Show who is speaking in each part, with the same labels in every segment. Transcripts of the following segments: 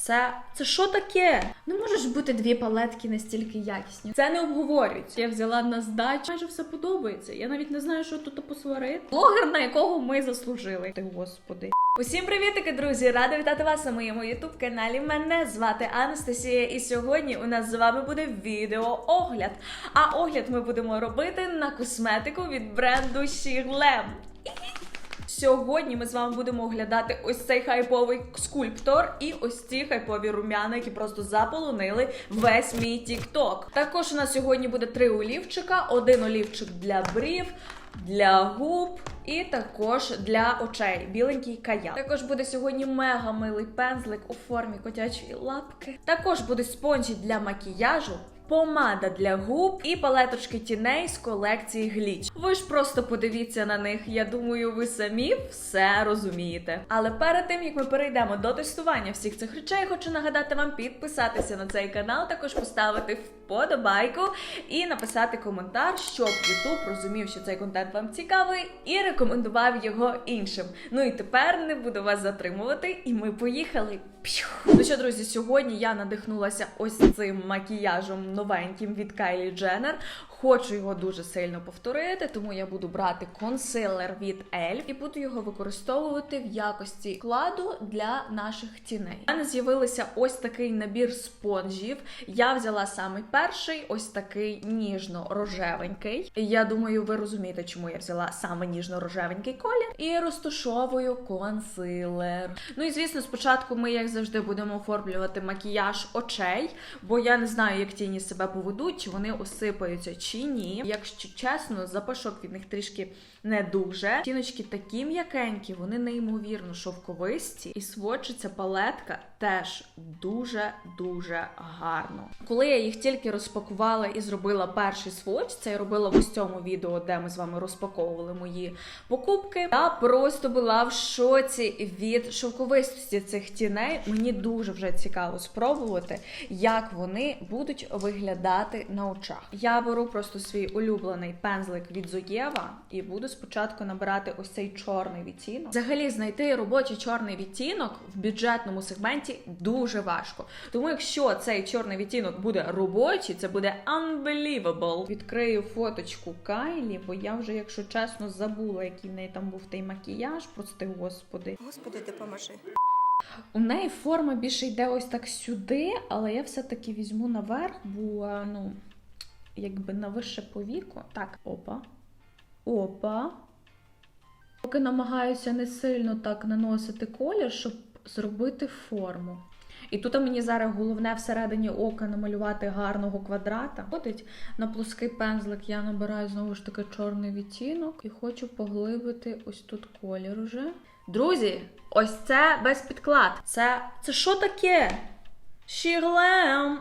Speaker 1: Це це що таке? Не можеш бути дві палетки настільки якісні. Це не обговорюється. Я взяла на здачу. Майже все подобається. Я навіть не знаю, що тут посварити. Блогер, на якого ми заслужили. Ти господи. Усім привітики, друзі! Рада вітати вас на моєму ютуб каналі. Мене звати Анастасія, і сьогодні у нас з вами буде відеоогляд. А огляд ми будемо робити на косметику від бренду Shirlem. Сьогодні ми з вами будемо оглядати ось цей хайповий скульптор і ось ці хайпові рум'яна, які просто заполонили весь мій тікток. Також у нас сьогодні буде три олівчика: один олівчик для брів. Для губ і також для очей біленький каяк. Також буде сьогодні мега милий пензлик у формі котячої лапки. Також буде спонжі для макіяжу. Помада для губ і палеточки тіней з колекції Гліч. Ви ж просто подивіться на них. Я думаю, ви самі все розумієте. Але перед тим як ми перейдемо до тестування всіх цих речей, хочу нагадати вам підписатися на цей канал, також поставити вподобайку і написати коментар, щоб YouTube розумів, що цей контент вам цікавий, і рекомендував його іншим. Ну і тепер не буду вас затримувати, і ми поїхали. Ну що, друзі, сьогодні я надихнулася ось цим макіяжем новеньким від Кайлі Дженнер. Хочу його дуже сильно повторити, тому я буду брати консилер від ELF і буду його використовувати в якості складу для наших тіней. У мене з'явилися ось такий набір спонжів. Я взяла саме перший, ось такий ніжно-рожевенький. Я думаю, ви розумієте, чому я взяла саме ніжно-рожевенький колір. І розташовую консилер. Ну і звісно, спочатку ми, як завжди, будемо оформлювати макіяж очей, бо я не знаю, як тіні себе поведуть, чи вони осипаються чи ні. Якщо чесно, запашок від них трішки не дуже. Тіночки такі м'якенькі, вони неймовірно шовковисті, і сводчиться палетка теж дуже-дуже гарно. Коли я їх тільки розпакувала і зробила перший сводч, це я робила в ось цьому відео, де ми з вами розпаковували мої покупки. Я просто була в шоці від шовковистості цих тіней. Мені дуже вже цікаво спробувати, як вони будуть виглядати на очах. Я беру просто свій улюблений пензлик від Зоєва і буду спочатку набирати ось цей чорний відтінок. Взагалі знайти робочий чорний відтінок в бюджетному сегменті дуже важко. Тому якщо цей чорний відтінок буде робочий, це буде unbelievable. Відкрию фоточку Кайлі, бо я вже, якщо чесно, забула, який в неї там був той макіяж. Прости, господи.
Speaker 2: Господи, допоможи.
Speaker 1: У неї форма більше йде ось так сюди, але я все-таки візьму наверх, бо ну, якби на вище повіку. Так, опа. Опа. Поки намагаюся не сильно так наносити колір, щоб зробити форму. І тут мені зараз головне всередині ока намалювати гарного квадрата. Ходить на плоский пензлик, я набираю знову ж таки чорний відтінок і хочу поглибити ось тут колір уже. Друзі, ось це без підклад. Це це що таке? Шірлем.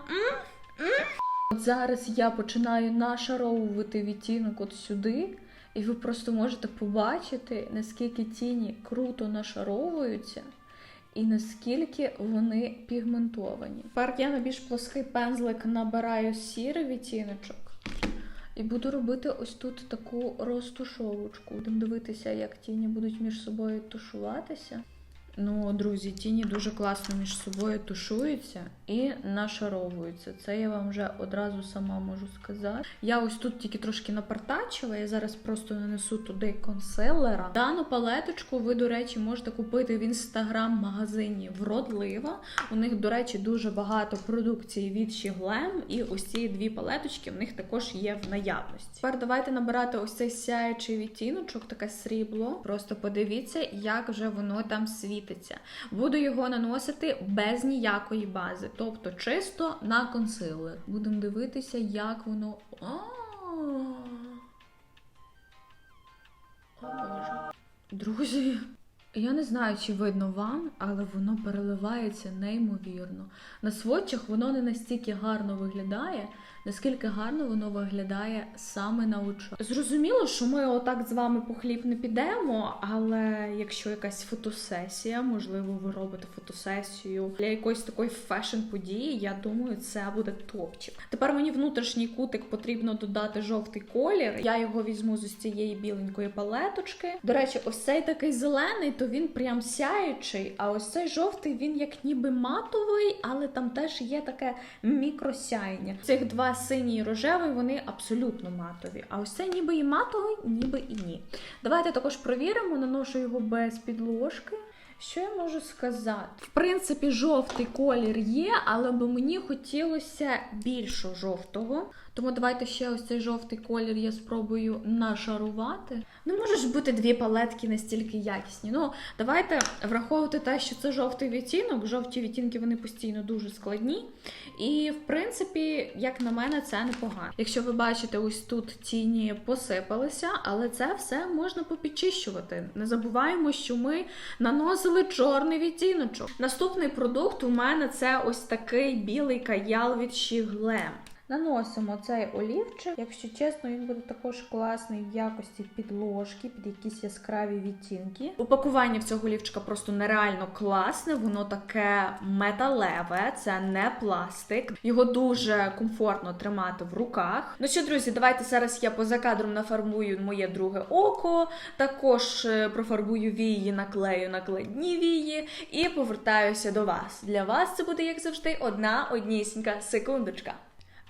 Speaker 1: От зараз я починаю нашаровувати відтінок от сюди, і ви просто можете побачити, наскільки тіні круто нашаровуються. І наскільки вони пігментовані. Тепер я на більш плоский пензлик набираю сірий відтіночок. І буду робити ось тут таку розтушовочку. Будемо дивитися, як тіні будуть між собою тушуватися. Ну, друзі, тіні дуже класно між собою тушуються і нашаровуються. Це я вам вже одразу сама можу сказати. Я ось тут тільки трошки напартачила, я зараз просто нанесу туди консилера. Дану палеточку ви, до речі, можете купити в інстаграм-магазині Вродлива. У них, до речі, дуже багато продукції від Shiglem, і ось ці дві палеточки в них також є в наявності. Тепер давайте набирати ось цей сяючий відтіночок, таке срібло. Просто подивіться, як вже воно там світиться. Буду його наносити без ніякої бази, тобто чисто на консилер. Будемо дивитися, як воно. О, Боже. Друзі, я не знаю, чи видно вам, але воно переливається неймовірно. На сводчах воно не настільки гарно виглядає, наскільки гарно воно виглядає саме на очах. Зрозуміло, що ми отак з вами по хліб не підемо, але якщо якась фотосесія, можливо, ви робите фотосесію для якоїсь такої фешн-події, я думаю, це буде топчик. Тепер мені внутрішній кутик потрібно додати жовтий колір. Я його візьму з цієї біленької палеточки. До речі, ось цей такий зелений, то він прям сяючий, а ось цей жовтий він як ніби матовий, але там теж є таке мікросяєння. Цих два синій і рожевий вони абсолютно матові. А ось цей ніби і матовий, ніби і ні. Давайте також провіримо, наношу його без підложки. Що я можу сказати? В принципі, жовтий колір є, але би мені хотілося більше жовтого. Тому давайте ще ось цей жовтий колір я спробую нашарувати. Не може ж бути дві палетки настільки якісні. Ну, давайте враховувати те, що це жовтий відтінок. Жовті відтінки вони постійно дуже складні. І, в принципі, як на мене, це непогано. Якщо ви бачите, ось тут тіні посипалися, але це все можна попідчищувати. Не забуваємо, що ми наносили чорний відтіночок. Наступний продукт у мене це ось такий білий каял від Щіглем. Наносимо цей олівчик. Якщо чесно, він буде також класний в якості підложки, під якісь яскраві відтінки. Упакування в цього олівчика просто нереально класне, воно таке металеве, це не пластик. Його дуже комфортно тримати в руках. Ну що, друзі, давайте зараз я поза кадром нафарбую моє друге око, також е, профарбую вії, наклею накладні вії і повертаюся до вас. Для вас це буде, як завжди, одна однісінька секундочка.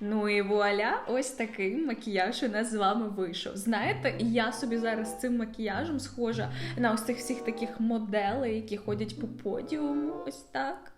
Speaker 1: Ну і вуаля, ось такий макіяж у нас з вами вийшов. Знаєте, я собі зараз цим макіяжем схожа на ось цих всіх таких моделей, які ходять по подіуму, ось так.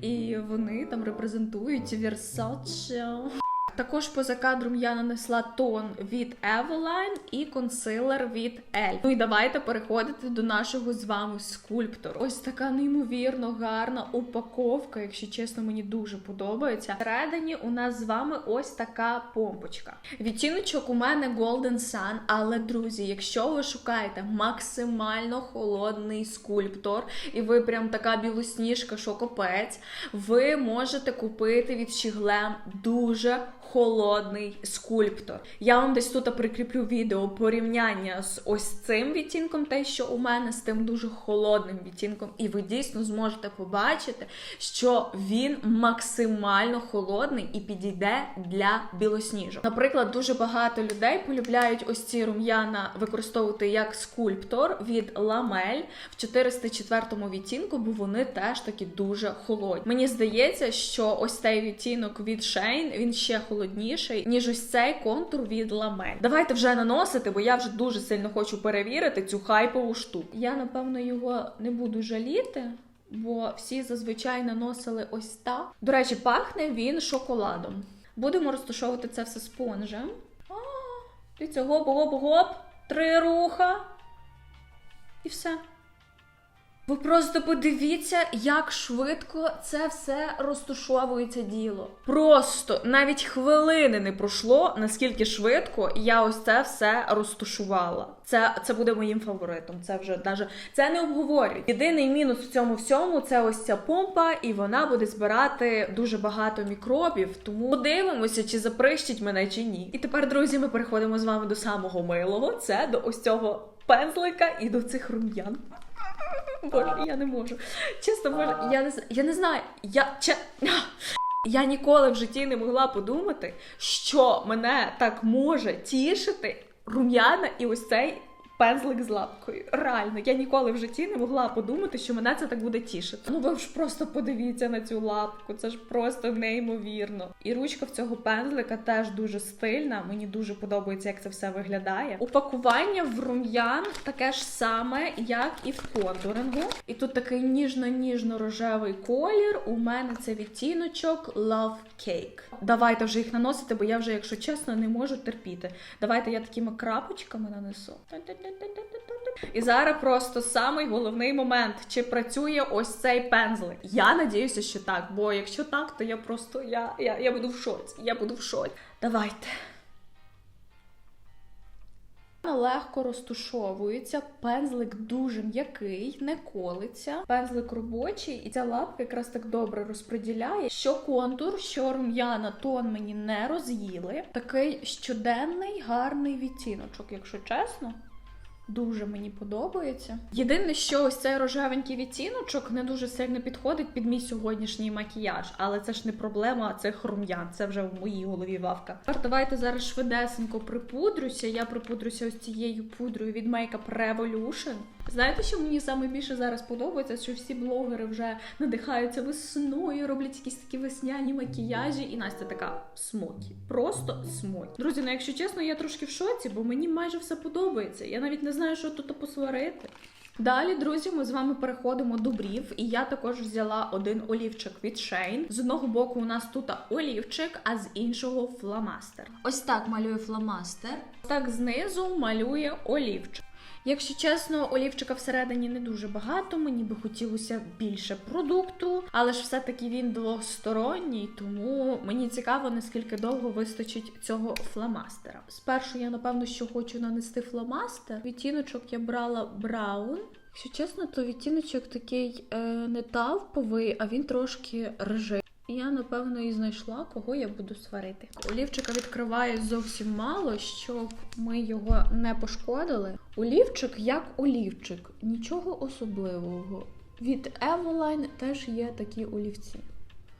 Speaker 1: І вони там репрезентують Versace. Також поза кадром я нанесла тон від Eveline і консилер від Elle. Ну і давайте переходити до нашого з вами скульптору. Ось така неймовірно гарна упаковка, якщо чесно, мені дуже подобається. Всередині у нас з вами ось така помпочка. Відтіночок у мене Golden Sun, але друзі, якщо ви шукаєте максимально холодний скульптор, і ви прям така білосніжка, що копець, ви можете купити від Щіглем дуже холодний скульптор. Я вам десь тут прикріплю відео порівняння з ось цим відтінком, те, що у мене з тим дуже холодним відтінком, і ви дійсно зможете побачити, що він максимально холодний і підійде для білосніжок. Наприклад, дуже багато людей полюбляють ось ці рум'яна використовувати як скульптор від ламель в 404 відтінку, бо вони теж такі дуже холодні. Мені здається, що ось цей відтінок від Shane, він ще холодніший, ніж ось цей контур від ламель. Давайте вже наносити, бо я вже дуже сильно хочу перевірити цю хайпову штуку. Я напевно його не буду жаліти. Бо всі зазвичай наносили ось так. До речі, пахне він шоколадом. Будемо розташовувати це все спонжем. А, Дивіться, гоп, гоп, гоп, три руха. І все. Ви просто подивіться, як швидко це все розтушовується діло. Просто навіть хвилини не пройшло, наскільки швидко я ось це все розтушувала. Це, це буде моїм фаворитом. Це вже даже це не обговорюють. Єдиний мінус в цьому всьому це ось ця помпа, і вона буде збирати дуже багато мікробів. Тому подивимося, чи заприщить мене чи ні. І тепер, друзі, ми переходимо з вами до самого милого. Це до ось цього пензлика і до цих рум'ян. Боже, я не можу. Чесно, боже, я не знаю. Я не знаю. Я че... Я ніколи в житті не могла подумати, що мене так може тішити рум'яна і ось цей пензлик з лапкою. Реально, я ніколи в житті не могла подумати, що мене це так буде тішити. Ну ви ж просто подивіться на цю лапку, це ж просто неймовірно. І ручка в цього пензлика теж дуже стильна. Мені дуже подобається, як це все виглядає. Упакування в рум'ян таке ж саме, як і в контурингу. І тут такий ніжно-ніжно-рожевий колір. У мене це відтіночок Love Cake. Давайте вже їх наносити, бо я вже, якщо чесно, не можу терпіти. Давайте я такими крапочками нанесу. І зараз просто самий головний момент, чи працює ось цей пензлик. Я надіюся, що так, бо якщо так, то я просто я, я, я буду в шоці. Я буду в шоці. Давайте. Легко розтушовується, пензлик дуже м'який, не колиться. Пензлик робочий, і ця лапка якраз так добре розподіляє. Що контур, що рум'яна, тон мені не роз'їли. Такий щоденний гарний відтіночок, якщо чесно. Дуже мені подобається. Єдине, що ось цей рожевенький відтіночок не дуже сильно підходить під мій сьогоднішній макіяж, але це ж не проблема, це хрум'ян. Це вже в моїй голові вавка. Тепер давайте зараз швидесенько припудрюся. Я припудрюся ось цією пудрою від Makeup Revolution. Знаєте, що мені саме більше зараз подобається, що всі блогери вже надихаються весною, роблять якісь такі весняні макіяжі, і Настя така смокі. Просто смокі. Друзі, ну якщо чесно, я трошки в шоці, бо мені майже все подобається. Я навіть не знаю, що тут посварити. Далі, друзі, ми з вами переходимо до брів, і я також взяла один олівчик від Shane. З одного боку, у нас тут олівчик, а з іншого фломастер.
Speaker 2: Ось так малює фломастер.
Speaker 1: Так знизу малює олівчик. Якщо чесно, олівчика всередині не дуже багато, мені би хотілося більше продукту, але ж все-таки він двосторонній, тому мені цікаво, наскільки довго вистачить цього фломастера. Спершу я напевно що хочу нанести фломастер. Відтіночок я брала браун. Якщо чесно, то відтіночок такий е, не тавповий, а він трошки ржий. Я напевно і знайшла, кого я буду сварити. Олівчика відкриває зовсім мало, щоб ми його не пошкодили. Олівчик як олівчик, нічого особливого. Від Evoline теж є такі олівці.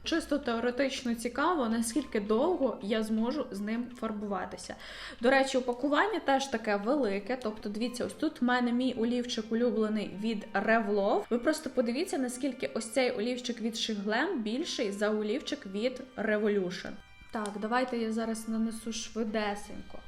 Speaker 1: Чисто теоретично цікаво, наскільки довго я зможу з ним фарбуватися. До речі, упакування теж таке велике. Тобто, дивіться, ось тут в мене мій олівчик улюблений від Revlov. Ви просто подивіться, наскільки ось цей олівчик від Shiglem більший за олівчик від Revolution. Так, давайте я зараз нанесу швидесенько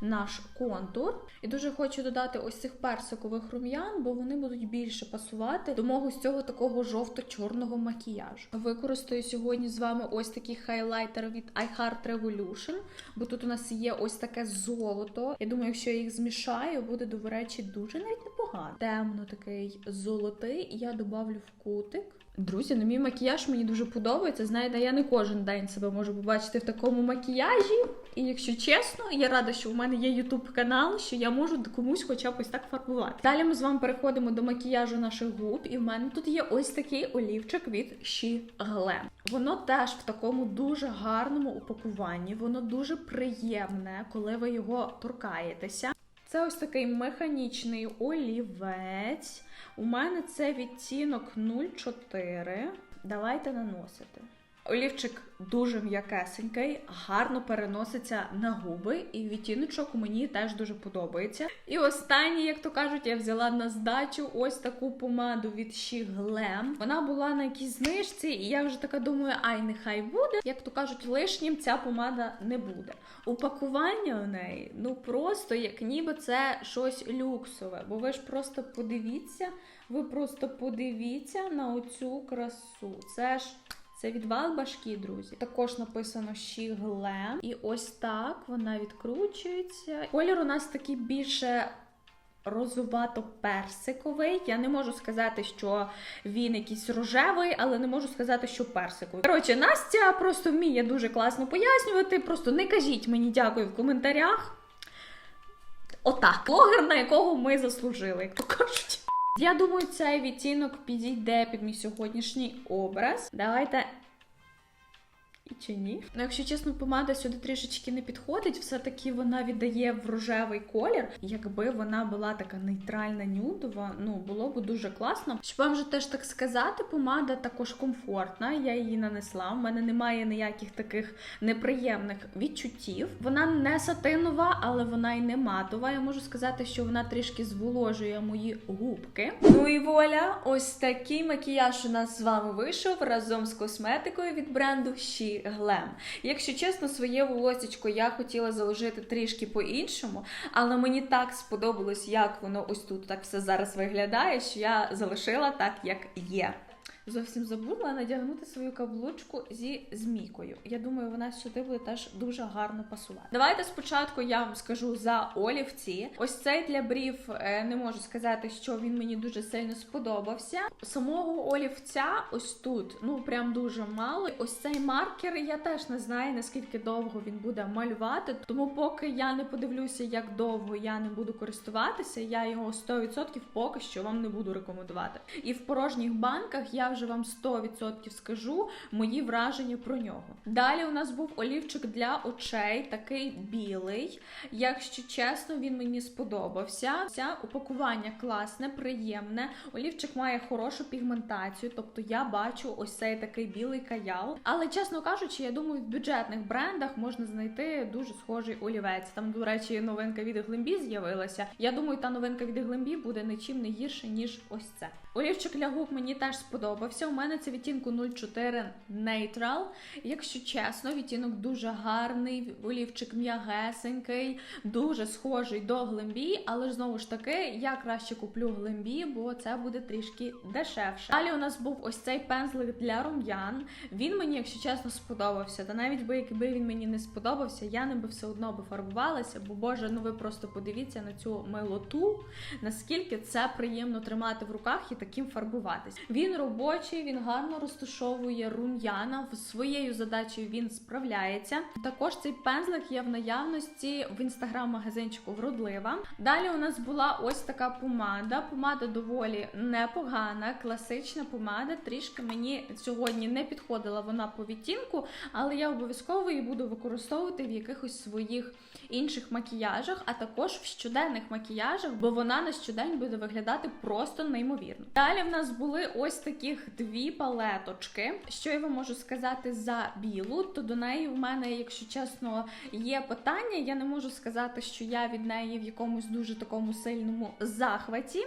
Speaker 1: наш контур. І дуже хочу додати ось цих персикових рум'ян, бо вони будуть більше пасувати до мого з цього такого жовто-чорного макіяжу. Використаю сьогодні з вами ось такий хайлайтер від iHeart Revolution, бо тут у нас є ось таке золото. Я думаю, якщо я їх змішаю, буде до речі дуже навіть непогано. Темно такий золотий, я добавлю в кутик. Друзі, ну мій макіяж мені дуже подобається. Знаєте, я не кожен день себе можу побачити в такому макіяжі. І якщо чесно, я рада, що в мене є ютуб канал, що я можу комусь хоча б ось так фарбувати. Далі ми з вами переходимо до макіяжу наших губ, і в мене тут є ось такий олівчик від She Glam. Воно теж в такому дуже гарному упакуванні, воно дуже приємне, коли ви його торкаєтеся. Це ось такий механічний олівець. У мене це відтінок 04. Давайте наносити. Олівчик дуже м'якесенький, гарно переноситься на губи, і відтіночок мені теж дуже подобається. І останнє, як то кажуть, я взяла на здачу ось таку помаду від She Glam. Вона була на якійсь знижці, і я вже така думаю, ай, нехай буде. Як то кажуть, лишнім ця помада не буде. Упакування у неї ну просто як ніби це щось люксове. Бо ви ж просто подивіться, ви просто подивіться на оцю красу. Це ж. Це відвал башки, друзі. Також написано Glam. І ось так вона відкручується. Колір у нас такий більше. Розувато-персиковий. Я не можу сказати, що він якийсь рожевий, але не можу сказати, що персиковий. Коротше, Настя просто вміє дуже класно пояснювати. Просто не кажіть мені дякую в коментарях. Отак. Блогер, на якого ми заслужили, як то кажуть. Я думаю, цей відтінок підійде під мій сьогоднішній образ. Давайте. І чи ні? Ну, якщо чесно, помада сюди трішечки не підходить, все-таки вона віддає в рожевий колір. Якби вона була така нейтральна нюдова, ну було б дуже класно. Щоб вам же теж так сказати, помада також комфортна. Я її нанесла. У мене немає ніяких таких неприємних відчуттів. Вона не сатинова, але вона й не матова. Я можу сказати, що вона трішки зволожує мої губки. Ну і воля, ось такий макіяж у нас з вами вийшов разом з косметикою від бренду She Glam. Якщо чесно, своє волосечко я хотіла заложити трішки по-іншому, але мені так сподобалось, як воно ось тут так все зараз виглядає, що я залишила так, як є. Зовсім забула надягнути свою каблучку зі змійкою. Я думаю, вона сюди буде теж дуже гарно пасувати. Давайте спочатку я вам скажу за олівці. Ось цей для брів е, не можу сказати, що він мені дуже сильно сподобався. Самого олівця ось тут, ну прям дуже мало. Ось цей маркер я теж не знаю наскільки довго він буде малювати. Тому, поки я не подивлюся, як довго я не буду користуватися, я його 100% поки що вам не буду рекомендувати. І в порожніх банках я вже вже вам 100% скажу мої враження про нього. Далі у нас був олівчик для очей, такий білий. Якщо чесно, він мені сподобався. Ця упакування класне, приємне. Олівчик має хорошу пігментацію, тобто я бачу ось цей такий білий каял. Але чесно кажучи, я думаю, в бюджетних брендах можна знайти дуже схожий олівець. Там, до речі, новинка від Глембі з'явилася. Я думаю, та новинка від Глембі буде нічим не гірше, ніж ось це. Олівчик для губ мені теж сподобався. У мене це відтінку 04 Neutral. Якщо чесно, відтінок дуже гарний, олівчик м'ягесенький, дуже схожий до Глембі, але ж знову ж таки, я краще куплю Глембі, бо це буде трішки дешевше. Далі у нас був ось цей пензлик для рум'ян. Він мені, якщо чесно, сподобався. Та навіть би якби він мені не сподобався, я не би все одно би фарбувалася, бо боже, ну ви просто подивіться на цю милоту, наскільки це приємно тримати в руках і таким фарбуватись. Він робочий, він гарно розташовує рум'яна. Своєю задачею він справляється. Також цей пензлик є в наявності в інстаграм-магазинчику вродлива. Далі у нас була ось така помада. Помада доволі непогана, класична помада. Трішки мені сьогодні не підходила вона по відтінку, але я обов'язково її буду використовувати в якихось своїх інших макіяжах, а також в щоденних макіяжах, бо вона на щодень буде виглядати просто неймовірно. Далі в нас були ось таких дві палеточки. Що я вам можу сказати за білу, то до неї в мене, якщо чесно, є питання. Я не можу сказати, що я від неї в якомусь дуже такому сильному захваті.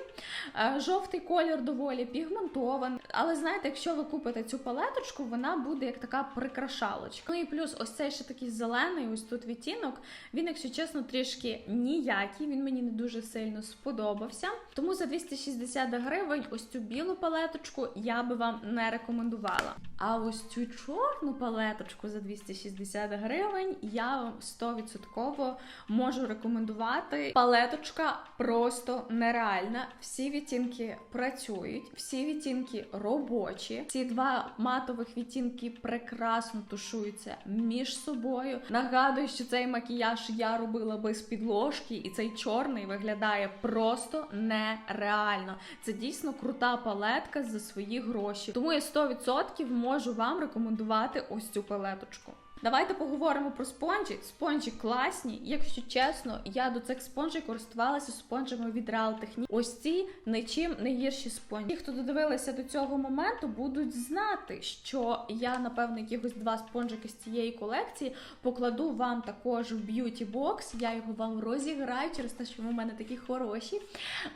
Speaker 1: Е, Жовтий колір доволі пігментований, але знаєте, якщо ви купите цю палеточку, вона буде як така прикрашалочка. Ну і плюс ось цей ще такий зелений, ось тут відтінок. Він, якщо чесно, трішки ніякий. Він мені не дуже сильно сподобався. Тому за 260 гривень ось цю білу палеточку я би вам не рекомендувала. А ось цю чорну палеточку за 260 гривень я вам 100% можу рекомендувати. Палеточка просто нереальна. Всі відтінки працюють, всі відтінки робочі. Ці два матових відтінки прекрасно тушуються між собою. Нагадую, що цей макіяж я робила без підложки, і цей чорний виглядає просто нереально. Це дійсно крута палетка за свої гроші. Тому я 100% можу вам рекомендувати ось цю палеточку. Давайте поговоримо про спонжі. Спонжі класні. Якщо чесно, я до цих спонжів користувалася спонжами від Real Technique. Ось ці нічим не гірші спонжі. Ті, хто додивилися до цього моменту, будуть знати, що я, напевно, якихось два спонжики з цієї колекції покладу вам також в б'юті бокс. Я його вам розіграю через те, що ви в мене такі хороші.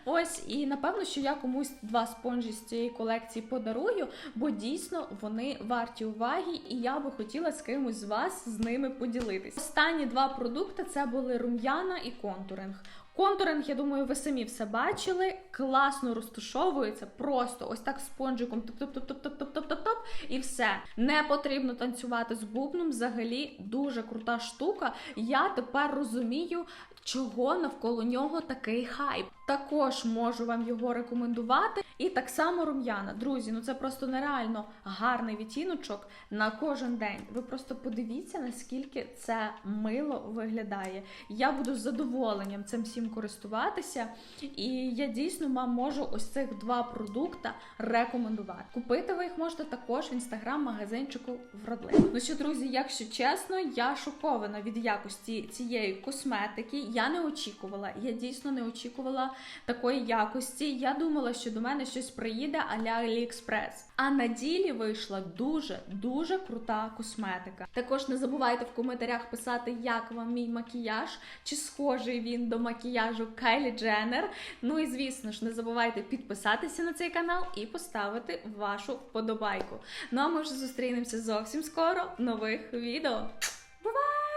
Speaker 1: Ось, і напевно, що я комусь два спонжі з цієї колекції подарую, бо дійсно вони варті уваги, і я би хотіла з кимось з вас з ними поділитись. Останні два продукти це були рум'яна і контуринг. Контуринг, я думаю, ви самі все бачили. Класно розташовується, просто ось так спонжиком топ-топ-топ-топ-топ-топ-топ, і все. Не потрібно танцювати з бубном. Взагалі дуже крута штука. Я тепер розумію, чого навколо нього такий хайп. Також можу вам його рекомендувати. І так само рум'яна. Друзі, ну це просто нереально гарний відтіночок на кожен день. Ви просто подивіться, наскільки це мило виглядає. Я буду з задоволенням цим всім користуватися. І я дійсно вам можу ось цих два продукти рекомендувати. Купити ви їх можете також в інстаграм-магазинчику вродливо. Ну що, друзі, якщо чесно, я шокована від якості цієї косметики. Я не очікувала. Я дійсно не очікувала такої якості. Я думала, що до мене щось приїде аля AliExpress. А на ділі вийшла дуже дуже крута косметика. Також не забувайте в коментарях писати, як вам мій макіяж, чи схожий він до макіяжу Кайлі Дженнер. Ну і звісно ж, не забувайте підписатися на цей канал і поставити вашу вподобайку. Ну а ми вже зустрінемося зовсім скоро в нових відео.